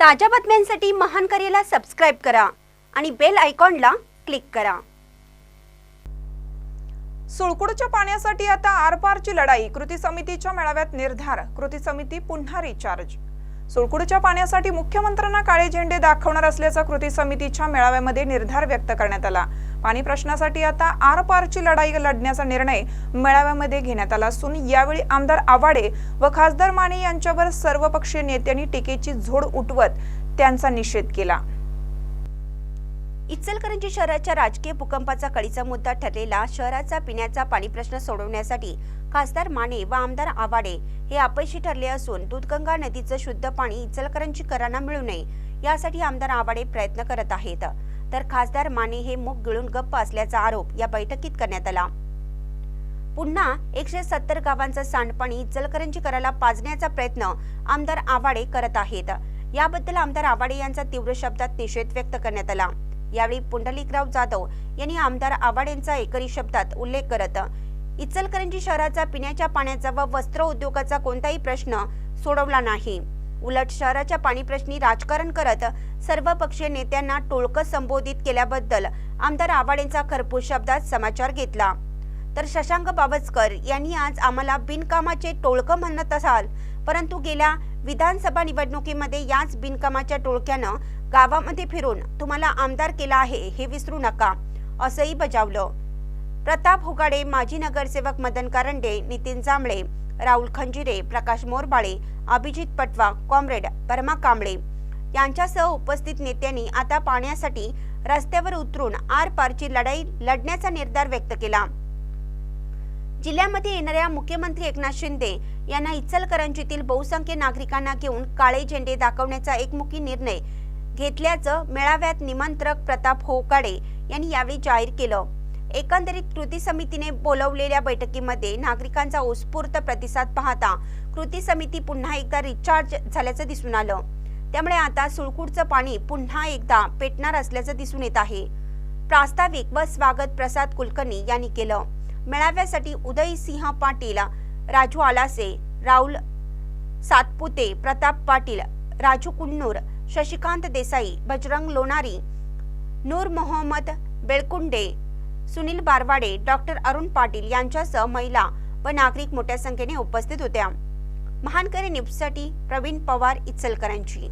ताज्या बातम्यांसाठी महान करेला सबस्क्राईब करा आणि बेल आयकॉनला क्लिक करा. सुळकुडच्या पाण्यासाठी आता आरपारची लढाई. कृती समितीच्या मेळाव्यात निर्धार. कृती समिती पुन्हा रिचार्ज सुळकुडच्या पाण्यासाठी मुख्यमंत्र्यांना काळे झेंडे दाखवणार असल्याचा कृती समितीच्या मेळाव्यामध्ये निर्धार व्यक्त करण्यात आला. पाणी प्रश्नासाठी आता आरपारची लढाई लढण्याचा निर्णय मेळाव्यामध्ये घेण्यात आला असून यावेळी आमदार आवाडे व खासदार माने यांच्यावर सर्वपक्षीय नेत्यांनी टीकेची झोड उठवत त्यांचा निषेध केला. इचलकरंजी शहराच्या राजकीय भूकंपाचा कळीचा मुद्दा ठरलेला शहराचा पिण्याचा पाणी प्रश्न सोडवण्यासाठी खासदार माने व आमदार आवाडे हे अपयशी ठरले असून दूधगंगा नदीचं शुद्ध पाणी इचलकरंजीकरांना मिळू नये यासाठी आमदार आवाडे प्रयत्न करत आहेत. तर खासदार माने हे मुख गिळून गप्प असल्याचा आरोप या बैठकीत करण्यात आला. पुन्हा एकशे सत्तर गावांचं सांडपाणी इचलकरंजीकराला पाजण्याचा प्रयत्न आमदार आवाडे करत आहेत. याबद्दल आमदार आवाडे यांचा तीव्र शब्दात निषेध व्यक्त करण्यात आला. यावेळी पुंडलिकराव जाधव यांनी आमदार आवाडेंचा एकरी शब्दात उल्लेख करत इचलकरंजी शहराचा पिण्याच्या पाण्याचा व वस्त्र उद्योगाचा कोणताही प्रश्न सोडवला नाही. उलट शहराच्या पाणी प्रश्नी राजकारण करत सर्व पक्षीय नेत्यांना टोळकं संबोधित केल्याबद्दल आमदार आवाडेंचा खरपूस शब्दात समाचार घेतला. तर शशांक बावस्कर यांनी आज आम्हाला बिनकामाचे टोळकं म्हणत असाल परंतु गेल्या विधानसभा निवडणुकीमध्ये याच बिनकामाच्या टोळक्यानं गावामध्ये फिरून तुम्हाला आमदार केला आहे हे विसरू नका असंही बजावलं. प्रताप हुगाडे माजी नगरसेवक मदन कारंडे नितीन जांभळे राहुल खंजिरे प्रकाश मोरबाळे अभिजित पटवा कॉम्रेड परमा कांबळे यांच्यासह उपस्थित नेत्यांनी आता पाण्यासाठी रस्त्यावर उतरून आर पारची लढाई लढण्याचा निर्धार व्यक्त केला. जिल्ह्यामध्ये येणाऱ्या मुख्यमंत्री एकनाथ शिंदे यांना इचलकरंजीतील बहुसंख्य नागरिकांना घेऊन काळे झेंडे दाखवण्याचा एकमुखी निर्णय घेतल्याचं मेळाव्यात निमंत्रक प्रताप होकाडे यांनी यावेळी जाहीर केलं. एकंदरीत कृती समितीने बोलवलेल्या बैठकीमध्ये नागरिकांचा उत्स्फूर्त प्रतिसाद पाहता कृती समिती पुन्हा एकदा रिचार्ज झाल्याचं दिसून आलं. त्यामुळे आता सुळकूटचं पाणी पुन्हा एकदा पेटणार असल्याचं दिसून येत आहे. प्रास्ताविक व स्वागत प्रसाद कुलकर्णी यांनी केलं. मेळाव्यासाठी उदय सिंह पाटील राजू आलासे राहुल सातपुते प्रताप पाटील राजू कुन्नूर शशिकांत देसाई बजरंग लोणारी नूर मोहम्मद बेळकुंडे सुनील बारवाडे डॉक्टर अरुण पाटील यांच्यासह महिला व नागरिक मोठ्या संख्येने उपस्थित होत्या. महानकरी न्यूजसाठी प्रवीण पवार इचलकरांची